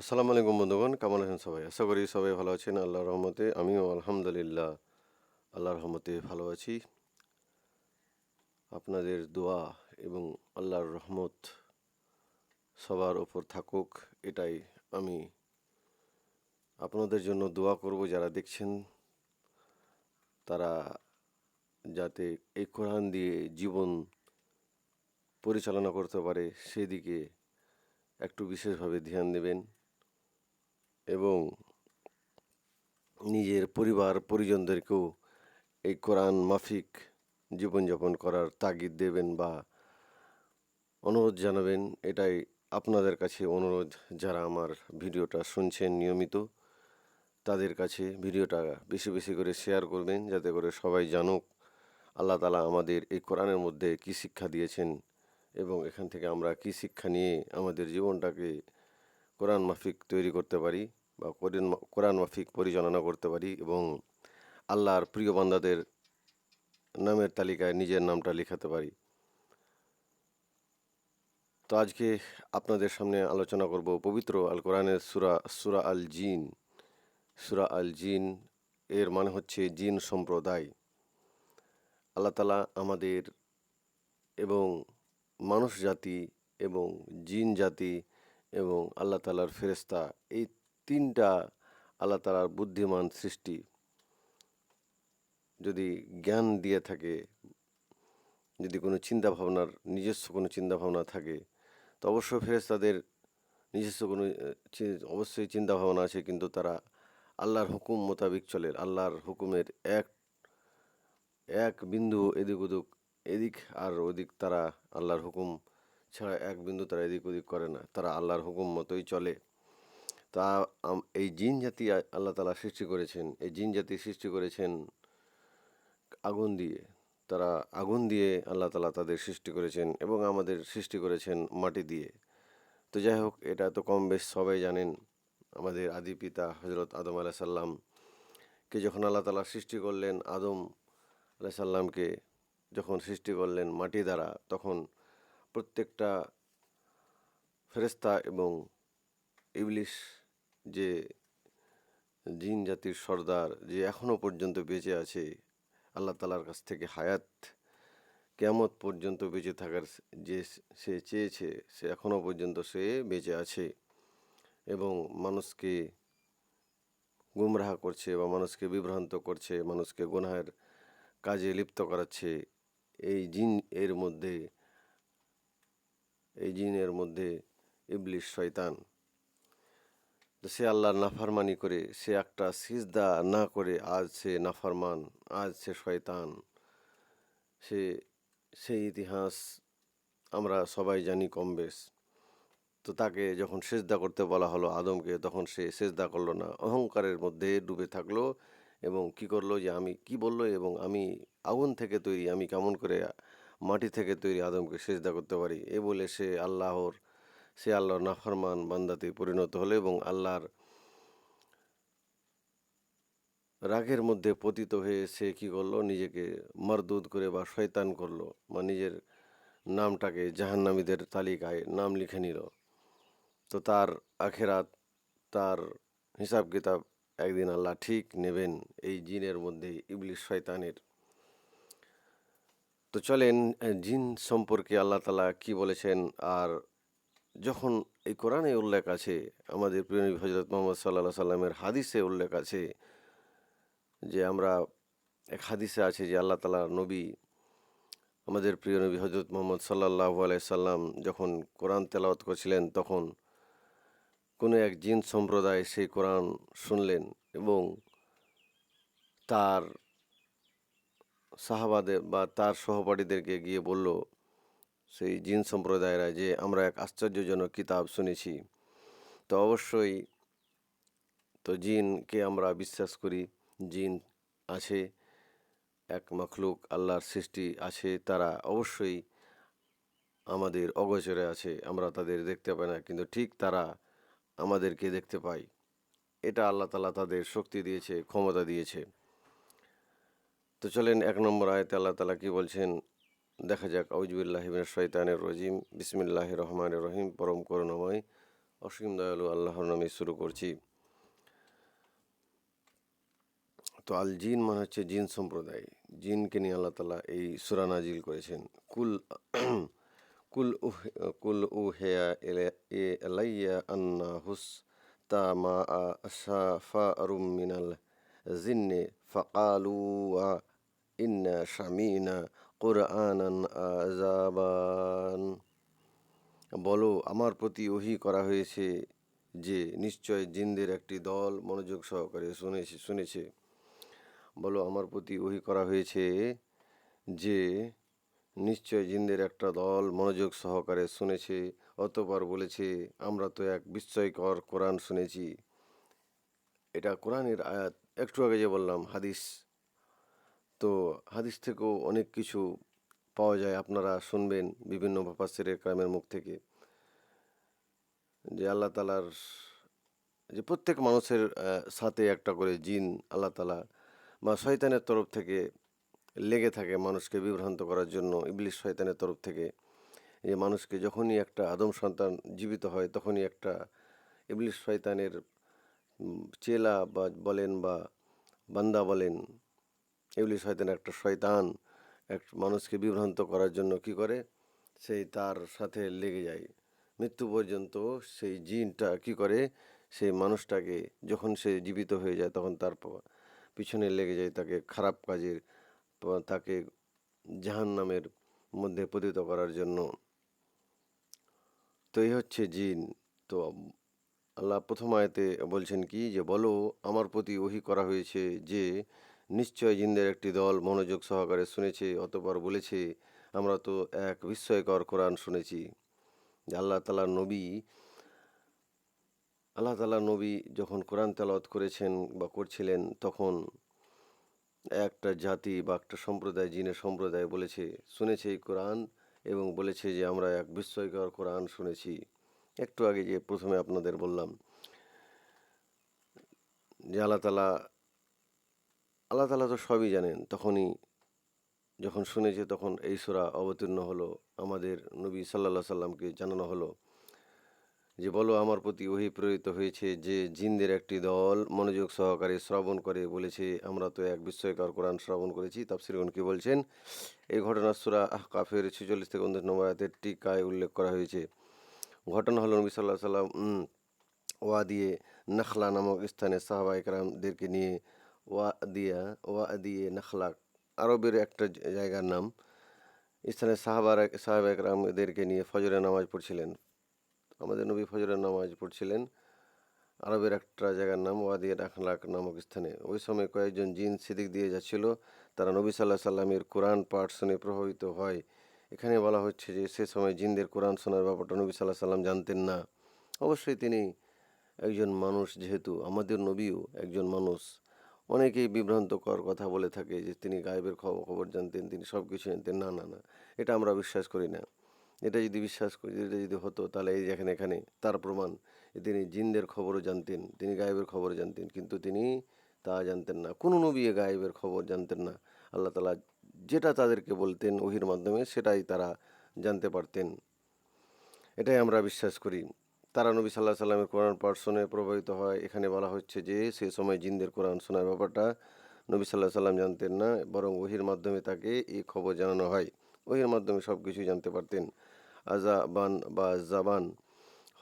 আসসালামু আলাইকুম বন্ধুগণ, কেমন আছেন সবাই? আশা করি সবাই ভালো আছেন আল্লাহ রহমতে। আমিও আলহামদুলিল্লাহ, আল্লাহর রহমতে ভালো আছি। আপনাদের দোয়া এবং আল্লাহর রহমত সবার ওপর থাকুক, এটাই আমি আপনাদের জন্য দোয়া করব। যারা দেখছেন, তারা যাতে এই কোরআন দিয়ে জীবন পরিচালনা করতে পারে, সেদিকে একটু বিশেষভাবে ধ্যান দেবেন। এবং নিজের পরিবার, পরিজনদেরকেও এই কোরআন মাফিক জীবনযাপন করার তাগিদ দেবেন বা অনুরোধ জানাবেন। এটাই আপনাদের কাছে অনুরোধ যারা আমার ভিডিওটা শুনছেন নিয়মিত, তাদের কাছে ভিডিওটা বেশি বেশি করে শেয়ার করবেন, যাতে করে সবাই জানুক আল্লাহ তালা আমাদের এই কোরআনের মধ্যে কী শিক্ষা দিয়েছেন এবং এখান থেকে আমরা কী শিক্ষা নিয়ে আমাদের জীবনটাকে কোরআন মাফিক তৈরি করতে পারি। বা কোরআন কোরআন মাফিক পরিচালনা করতে পারি এবং আল্লাহর প্রিয় বান্দাদের নামের তালিকায় নিজের নামটা লেখাতে পারি। তো আজকে আপনাদের সামনে আলোচনা করব পবিত্র আল কোরআনের সুরা সুরা আল জিন সুরা আল জিন এর মানে হচ্ছে জিন সম্প্রদায়। আল্লাহ তালা আমাদের এবং মানুষ জাতি এবং জিন জাতি এবং আল্লাহ তালার ফেরেস্তা এই তিনটা আল্লাহ তালার বুদ্ধিমান সৃষ্টি যদি জ্ঞান দিয়ে থাকে, যদি কোনো চিন্তা ভাবনার নিজস্ব কোনো চিন্তা ভাবনা থাকে, তো অবশ্যই ফেরেস্তাদের নিজস্ব কোনো অবশ্যই চিন্তা ভাবনা আছে, কিন্তু তারা আল্লাহর হুকুম মোতাবিক চলে। আল্লাহর হুকুমের এক এক বিন্দু এদিক ওদিক, এদিক আর ওদিক তারা আল্লাহর হুকুম ছাড়া এক বিন্দু তারা এদিক ওদিক করে না। তারা আল্লাহর হুকুম মতোই চলে। তা এই জিন জাতি আল্লাহ তালা সৃষ্টি করেছেন, এই জিন জাতি সৃষ্টি করেছেন আগুন দিয়ে। তারা আগুন দিয়ে আল্লাহ তালা তাদের সৃষ্টি করেছেন এবং আমাদের সৃষ্টি করেছেন মাটি দিয়ে। তো যাই হোক, এটা তো কম বেশ সবাই জানেন, আমাদের আদি পিতা হজরত আদম আলাহ সাল্লাম কে যখন আল্লাহ তালা সৃষ্টি করলেন, আদম আলাহ সাল্লামকে যখন সৃষ্টি করলেন মাটি দ্বারা, তখন প্রত্যেকটা ফেরেস্তা এবং ইবলিশ যে জিন জাতির সর্দার যে এখনও পর্যন্ত বেঁচে আছে, আল্লাহ তালার কাছ থেকে হায়াত কেয়ামত পর্যন্ত বেঁচে থাকার যে সে চেয়েছে, সে এখনও পর্যন্ত সে বেঁচে আছে এবং মানুষকে গুমরাহ করছে বা মানুষকে বিভ্রান্ত করছে, মানুষকে গুনাহের কাজে লিপ্ত করাচ্ছে। এই জিন এর মধ্যে, এই জিনের মধ্যে ইবলিশ শয়তান সে আল্লাহর নাফারমানি করে, সে একটা সিজদা না করে আজ সে নাফারমান, আজ সে শয়তান। সে, সেই ইতিহাস আমরা সবাই জানি কম বেশ। তো তাকে যখন সেজদা করতে বলা হলো আদমকে, তখন সে সেজদা করল না। অহংকারের মধ্যে ডুবে থাকল এবং কি করল যে আমি কি বলল এবং আমি আগুন থেকে তৈরি, আমি কেমন করে মাটি থেকে তৈরি আদমকে সেজদা করতে পারি? এ বলে সে আল্লাহর সে আল্লাহর নাফরমান বান্দাতে পরিণত হলো এবং আল্লাহর রাগের মধ্যে পতিত হয়ে সে কি করল? নিজেকে মারদুদ করে বা শয়তান করল বা নিজের নামটাকে জাহান্নামীদের তালিকায় নাম লিখে নিল। তো তার আখেরাত, তার হিসাব কিতাব একদিন আল্লাহ ঠিক নেবেন এই জিনের মধ্যে ইবলিশ শয়তানের। তো চলেন, জিন সম্পর্কে আল্লাহ তালা কি বলেছেন আর যখন এই কোরআনে উল্লেখ আছে, আমাদের প্রিয় হজরত মোহাম্মদ সাল্লাহ সাল্লামের হাদিসে উল্লেখ আছে যে আমরা এক হাদিসে আছে যে আল্লাহ তালা নবী, আমাদের প্রিয় নবী হজরত মোহাম্মদ সাল্লাহ সাল্লাম যখন কোরআন তেলাওয়াত করছিলেন, তখন কোনো এক জিন সম্প্রদায় সেই কোরআন শুনলেন এবং তার সাহাবাদের বা তার সহপাঠীদেরকে গিয়ে বলল সেই জিন সম্প্রদায়েরা যে আমরা এক আশ্চর্যজনক কিতাব শুনেছি, তো অবশ্যই তো জিনকে আমরা বিশ্বাস করি, জিন আছে, এক মখলুক, আল্লাহর সৃষ্টি আছে, তারা অবশ্যই আমাদের অগোচরে আছে, আমরা তাদের দেখতে পাই না, কিন্তু ঠিক তারা আমাদেরকে দেখতে পাই এটা আল্লাহ তালা তাদের শক্তি দিয়েছে, ক্ষমতা দিয়েছে। তো চলেন এক নম্বর আয়তে আল্লাহ তালা কি বলছেন? দেখা যাক। আউজবিল্লাহিমের শৈতানের রজিম। বিসমিল্লাহ রহমান রহিম। পরম করুণাময়, অসীম দয়ালু আল্লাহর নামে শুরু করছি। তো আল জিন মানে হচ্ছে জিন সম্প্রদায়। জিনকে নিয়ে আল্লাহ তালা এই সুরা নাজিল করেছেন। কুল কুল উহ, কুল উহেয়া এ এলাইয়া আন্না হুস তা মা আ সাফা আরুম মিনাল জিন্নে ফাকালু আ ইন্না শামিনা কোরআনান আজাবান বলো, আমার প্রতি ওহি করা হয়েছে যে নিশ্চয় জিনদের একটি দল মনোযোগ সহকারে শুনেছে শুনেছে। বলো, আমার প্রতি ওহি করা হয়েছে যে নিশ্চয় জিনদের একটা দল মনোযোগ সহকারে শুনেছে, অতপর বলেছে, আমরা তো এক বিস্ময়কর কোরআন শুনেছি। এটা কোরআনের আয়াত। একটু আগে যে বললাম, হাদিস। তো হাদিস থেকেও অনেক কিছু পাওয়া যায়। আপনারা শুনবেন বিভিন্ন ভাপাসের ক্রামের মুখ থেকে। যে আল্লাহ তালার যে প্রত্যেক মানুষের সাথে একটা করে জিন আল্লাহ তালা বা শয়তানের তরফ থেকে লেগে থাকে মানুষকে বিভ্রান্ত করার জন্য। ইবলিশ শয়তানের তরফ থেকে যে মানুষকে যখনই একটা আদম সন্তান জীবিত হয়, তখনই একটা ইবলিশ শয়তানের চেলা বা বলেন বা বান্দা বলেন ইবলিশ শয়তান একটা শয়তান, এক মানুষকে বিভ্রান্ত করার জন্য কি করে? সেই তার সাথে লেগে যায়। মৃত্যু পর্যন্ত সেই জিনটা কি করে? সেই মানুষটাকে যখন সে জীবিত হয়ে যায় তখন তার পিছনে লেগে যায় তাকে খারাপ কাজের তাকে জাহান নামের মধ্যে পতিত করার জন্য। তো এই হচ্ছে জিন। তো আল্লাহ প্রথম আয়তে বলছেন কি? যে বলো, আমার প্রতি ওহি করা হয়েছে যে নিশ্চয় জিন্দের একটি দল মনোযোগ সহকারে শুনেছে, অতপর বলেছে, আমরা তো এক বিস্ময়কর কোরআন শুনেছি। আল্লাহ তালার নবী, আল্লাহ তালার নবী যখন কোরআন তেলাওয়াত করেছেন বা করছিলেন, তখন একটা জাতি বা একটা সম্প্রদায়, জিনের সম্প্রদায় বলেছে, শুনেছে এই কোরআন এবং বলেছে যে আমরা এক বিস্ময়কর কোরআন শুনেছি। একটু আগে যে প্রথমে আপনাদের বললাম যে আল্লাহ তালা আল্লাহ তালা তো সবই জানেন, তখনই যখন শুনেছে তখন এই সূরা অবতীর্ণ হলো, আমাদের নবী সাল্লাহ সাল্লামকে জানানো হলো যে, বলো আমার প্রতি ওহি প্রেরিত হয়েছে যে, জিনদের একটি দল মনোযোগ সহকারে শ্রবণ করে বলেছে, আমরা তো এক বিস্ময়কর কোরআন শ্রবণ করেছি। তাফসিরগণ কি বলছেন? এই ঘটনা সুরা কাফের ছেচল্লিশ থেকে উনত্রিশ নম্বর আয়াতের টিকায় উল্লেখ করা হয়েছে। ঘটনা হলো নবী সাল্লাহ সাল্লাম ওয়া দিয়ে নখলা নামক স্থানে সাহাবা একরামদেরকে নিয়ে ওয়া দিয়া ওয়া দিয়ে নখলা আরবের একটা জায়গার নাম। স্থানে সাহাবার, সাহাবা একরামদেরকে নিয়ে ফজরের নামাজ পড়ছিলেন। আমাদের নবী ফজরের নামাজ পড়ছিলেন। আরবের একটা জায়গার নাম ওয়াদিয়া রাখলাক নামক স্থানে। ওই সময় কয়েকজন জিন সিদিক দিয়ে যাচ্ছিল। তারা নবী সাল্লাহ সাল্লামের কোরআন পাঠ শুনে প্রভাবিত হয়। এখানে বলা হচ্ছে যে, সে সময় জিনদের কোরআন শোনার ব্যাপারটা নবী সাল্লাহ সাল্লাম জানতেন না। অবশ্যই তিনি একজন মানুষ, যেহেতু আমাদের নবীও একজন মানুষ। অনেকেই বিভ্রান্তকর কথা বলে থাকে যে, তিনি গায়েবের খবর খবর জানতেন, তিনি সব কিছু জানতেন। না না না, এটা আমরা বিশ্বাস করি না। এটা যদি বিশ্বাস করি, এটা যদি হতো, তাহলে এই যেখানে এখানে তার প্রমাণ তিনি জিনদের খবরও জানতেন, তিনি গায়েবের খবর জানতেন, কিন্তু তিনি তা জানতেন না। কোনো নবী গায়েবের খবর জানতেন না। আল্লাহ তালা যেটা তাদেরকে বলতেন ওহির মাধ্যমে, সেটাই তারা জানতে পারতেন। এটাই আমরা বিশ্বাস করি। তারা নবী সাল্লাহ সাল্লামের কোরআন পাঠ শুনে প্রভাবিত হয়। এখানে বলা হচ্ছে যে, সে সময় জিনদের কোরআন শোনার ব্যাপারটা নবী সাল্লাহ সাল্লাম জানতেন না, বরং ওহির মাধ্যমে তাকে এই খবর জানানো হয়। ওহির মাধ্যমে সব কিছুই জানতে পারতেন। আজাবান বা জাবান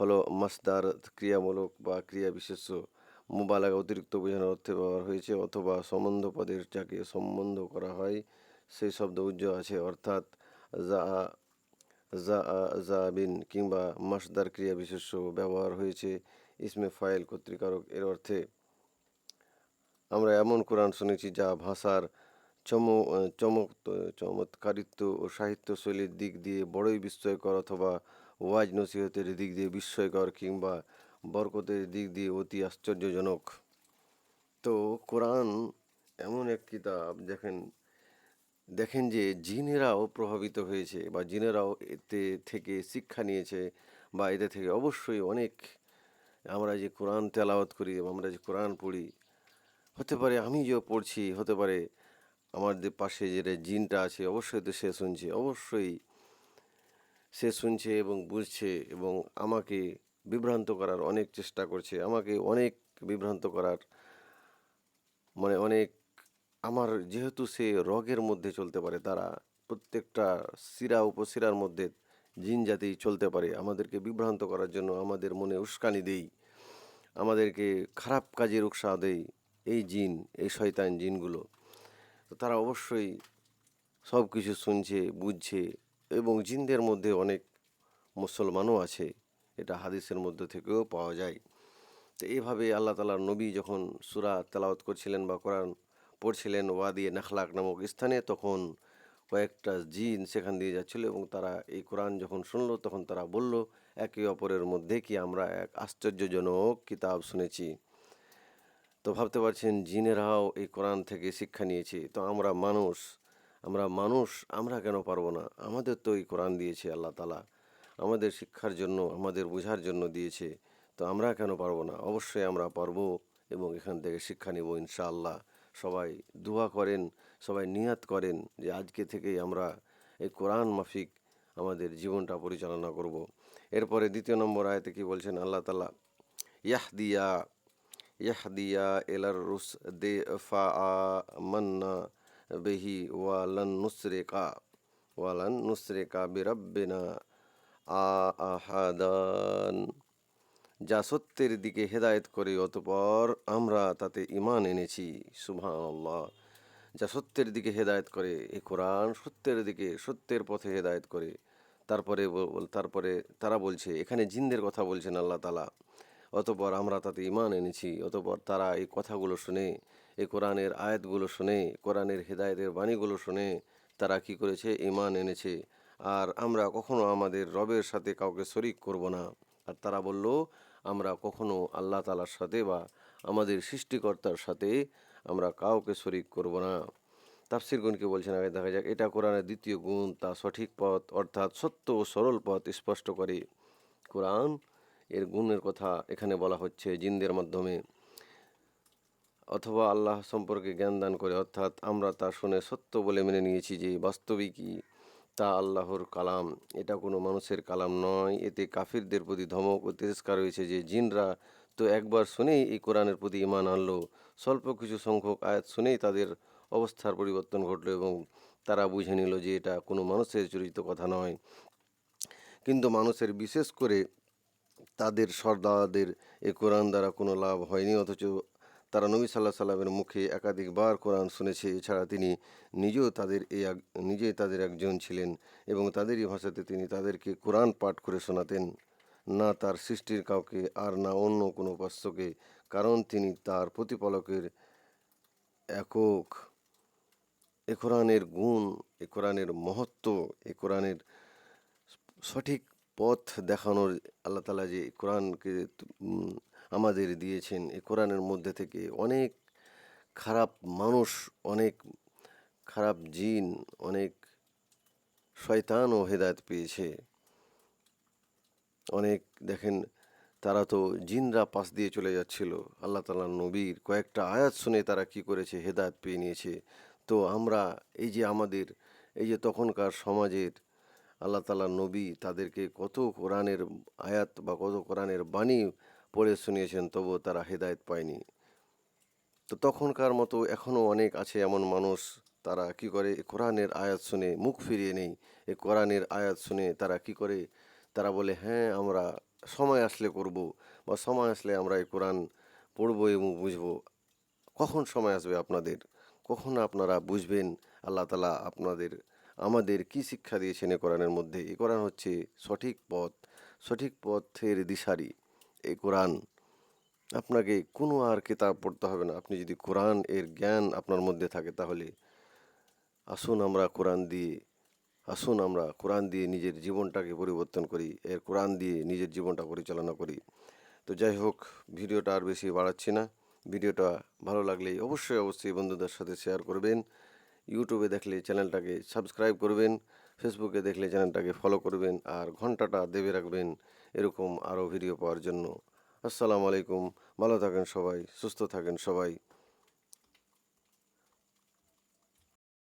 হলো মাসদার ক্রিয়ামূলক বা ক্রিয়া বিশেষ্য। মোবালাগা, অতিরিক্ত বোঝানোর অর্থে ব্যবহার হয়েছে, অথবা সম্বন্ধ পদের যাকে সম্বন্ধ করা হয়, সেই শব্দ উজ্জ্ব আছে। অর্থাৎ যা জাবিন কিংবা মাসদার ক্রিয়া বিশেষ্য ব্যবহার হয়েছে ইসমে ফাইল কর্তৃকারক এর অর্থে। আমরা এমন কোরআন শুনেছি যা ভাষার চম, চমক, চমৎকারিত্ব ও সাহিত্য শৈলীর দিক দিয়ে বড়ই বিস্ময়কর অথবা ওয়াজ নসিহতের দিক দিয়ে বিস্ময়কর কিংবা বরকতের দিক দিয়ে অতি আশ্চর্যজনক। তো কোরআন এমন এক কিতাব দেখেন দেখেন যে, জিনেরাও প্রভাবিত হয়েছে বা জিনেরাও এতে থেকে শিক্ষা নিয়েছে বা এতে থেকে অবশ্যই অনেক আমরা যে কোরআন তেলাওয়াত করি এবং আমরা যে কোরআন পড়ি, হতে পারে আমি যে পড়ছি, হতে পারে আমার যে পাশে যে জিনটা আছে, অবশ্যই তো সে শুনছে, অবশ্যই সে শুনছে এবং বুঝছে এবং আমাকে বিভ্রান্ত করার অনেক চেষ্টা করছে, আমাকে অনেক বিভ্রান্ত করার মানে অনেক আমার যেহেতু সে রগের মধ্যে চলতে পারে, তারা প্রত্যেকটা শিরা উপশিরার মধ্যে জিন জাতি চলতে পারে, আমাদেরকে বিভ্রান্ত করার জন্য আমাদের মনে উস্কানি দেই, আমাদেরকে খারাপ কাজের উৎসাহ দেই এই জিন, এই শয়তান জিনগুলো। তো তারা অবশ্যই সব কিছু শুনছে, বুঝছে এবং জিনদের মধ্যে অনেক মুসলমানও আছে, এটা হাদিসের মধ্যে থেকেও পাওয়া যায়। তো এইভাবে আল্লাহ তালার নবী যখন সুরা তেলাওয়াত করছিলেন বা কোরআন পড়ছিলেন ওয়াদিয়ে নাখলাক নামক স্থানে তখন কয়েকটা জিন সেখান দিয়ে যাচ্ছিল এবং তারা এই কোরআন যখন শুনলো তখন তারা বলল, একে অপরের মধ্যে কি আমরা এক আশ্চর্যজনক কিতাব শুনেছি? তো ভাবতে পারছেন জিনেরাও এই কোরআন থেকে শিক্ষা নিয়েছে। তো আমরা মানুষ আমরা মানুষ, আমরা কেন পারব না? আমাদের তো এই কোরআন দিয়েছে আল্লাহ তালা আমাদের শিক্ষার জন্য, আমাদের বোঝার জন্য দিয়েছে। তো আমরা কেন পারব না? অবশ্যই আমরা পারব এবং এখান থেকে শিক্ষা নেব ইনশাআল্লাহ। সবাই দোয়া করেন, সবাই নিয়াত করেন যে আজকে থেকেই আমরা এই কোরআন মাফিক আমাদের জীবনটা পরিচালনা করব। এরপরে দ্বিতীয় নম্বর আয়তে কি বলছেন? আল্লাহ তালা ইয়াহদিয়া ইয়াহদিয়া এলার রুস, দে, ফা আ মান্না বেহি ওয়ালান নুসরেকা ওয়ালান নুসরেকা বিরাব্বেনা আহাদান। যা সত্যের দিকে হেদায়ত করে, অতপর আমরা তাতে ইমান এনেছি। সুবহানাল্লাহ। যা সত্যের দিকে হেদায়েত করে, এ কোরআন সত্যের দিকে, সত্যের পথে হেদায়েত করে। তারপরে তারপরে তারা বলছে, এখানে জিনদের কথা বলছেন আল্লাহ তালা অতপর আমরা তাতে ইমান এনেছি, অতপর তারা এই কথাগুলো শুনে, এ কোরআনের আয়াতগুলো শুনে, কোরআনের হেদায়েতের বাণীগুলো শুনে, তারা কি করেছে? ইমান এনেছে। আর আমরা কখনো আমাদের রবের সাথে কাউকে শরিক করব না। আর তারা বলল আমরা কখনো আল্লাহ তালার সাথে বা আমাদের সৃষ্টিকর্তার সাথে আমরা কাউকে শরিক করব না। তাফসির গুণকে বলছেন, আগে দেখা যাক, এটা কোরআনের দ্বিতীয় গুণ, তা সঠিক পথ, অর্থাৎ সত্য ও সরল পথ স্পষ্ট করে। কোরআন এর গুণের কথা এখানে বলা হচ্ছে জিনদের মাধ্যমে। অথবা আল্লাহ সম্পর্কে জ্ঞান দান করে, অর্থাৎ আমরা তা শুনে সত্য বলে মেনে নিয়েছি যে বাস্তবিকই তা আল্লাহর কালাম। এটা কোনো মানুষের কালাম নয়। এতে কাফিরদের প্রতি ধমক ও তিরস্কার রয়েছে যে জিনরা তো একবার শুনেই এই কোরআনের প্রতি ইমান আনলো। স্বল্প কিছু সংখ্যক আয়াত শুনেই তাদের অবস্থার পরিবর্তন ঘটলো এবং তারা বুঝে নিল যে এটা কোনো মানুষের চরিত কথা নয়। কিন্তু মানুষের বিশেষ করে তাদের সর্দারদের এ কোরআন দ্বারা কোনো লাভ হয়নি, অথচ তারা নবী সাল্লাহ সাল্লামের মুখে একাধিকবার কোরআন শুনেছে। এছাড়া তিনি নিজেও তাদের এই নিজেই তাদের একজন ছিলেন এবং তাদেরই ভাষাতে তিনি তাদেরকে কোরআন পাঠ করে শোনাতেন। না তার সৃষ্টির কাউকে আর না অন্য কোনো উপাস্যকে কারণ তিনি তার প্রতিপালকের একক। এ কোরআনের গুণ, এ কোরআনের মহত্ব, এ কোরআনের সঠিক পথ দেখানোর আল্লাহ তালা যে কোরআনকে আমাদের দিয়েছেন। এই কোরআনের মধ্যে থেকে অনেক খারাপ মানুষ, অনেক খারাপ জিন, অনেক শয়তানও হেদায়ত পেয়েছে। অনেক দেখেন, তারা তো জিনরা পাশ দিয়ে চলে যাচ্ছিল। আল্লাহ তালার নবীর কয়েকটা আয়াত শুনে তারা কি করেছে? হেদায়ত পেয়ে নিয়েছে। তো আমরা এই যে আমাদের, এই যে তখনকার সমাজের আল্লাহ তালার নবী, তাদেরকে কত কোরআনের আয়াত বা কত কোরআনের বাণী পড়ে শুনিয়েছেন, তবুও তারা হেদায়ত পায়নি। তো তখনকার মতো এখনও অনেক আছে এমন মানুষ, তারা কি করে? কোরআনের আয়াত শুনে মুখ ফিরিয়ে নেই। এ কোরআনের আয়াত শুনে তারা কি করে? তারা বলে হ্যাঁ আমরা সময় আসলে করব বা সময় আসলে আমরা এই কোরআন পড়ব এবং বুঝব। কখন সময় আসবে আপনাদের? কখন আপনারা বুঝবেন? আল্লাহ তালা আপনাদের, আমাদের কি শিক্ষা দিয়েছেন এ কোরআনের মধ্যে? এ কোরআন হচ্ছে সঠিক পথ, সঠিক পথের দিশারি। এই কোরআন, আপনাকে কোনো আর কিতাব পড়তে হবে না। আপনি যদি কোরআন এর জ্ঞান আপনার মধ্যে থাকে তাহলে আসুন আমরা কোরআন দিয়ে, আসুন আমরা কোরআন দিয়ে নিজের জীবনটাকে পরিবর্তন করি, এর কোরআন দিয়ে নিজের জীবনটা পরিচালনা করি। তো যাই হোক, ভিডিওটা আর বেশি বাড়াচ্ছি না। ভিডিওটা ভালো লাগলে অবশ্যই অবশ্যই বন্ধুদের সাথে শেয়ার করবেন। ইউটিউবে দেখলে চ্যানেলটাকে সাবস্ক্রাইব করবেন। ফেসবুকে দেখলে চ্যানেলটাকে ফলো করবেন। আর ঘন্টাটা দেবে রাখবেন। এরকম আরও ভিডিও পাওয়ার জন্য। আসসালামু আলাইকুম। ভালো থাকেন সবাই সুস্থ থাকেন সবাই।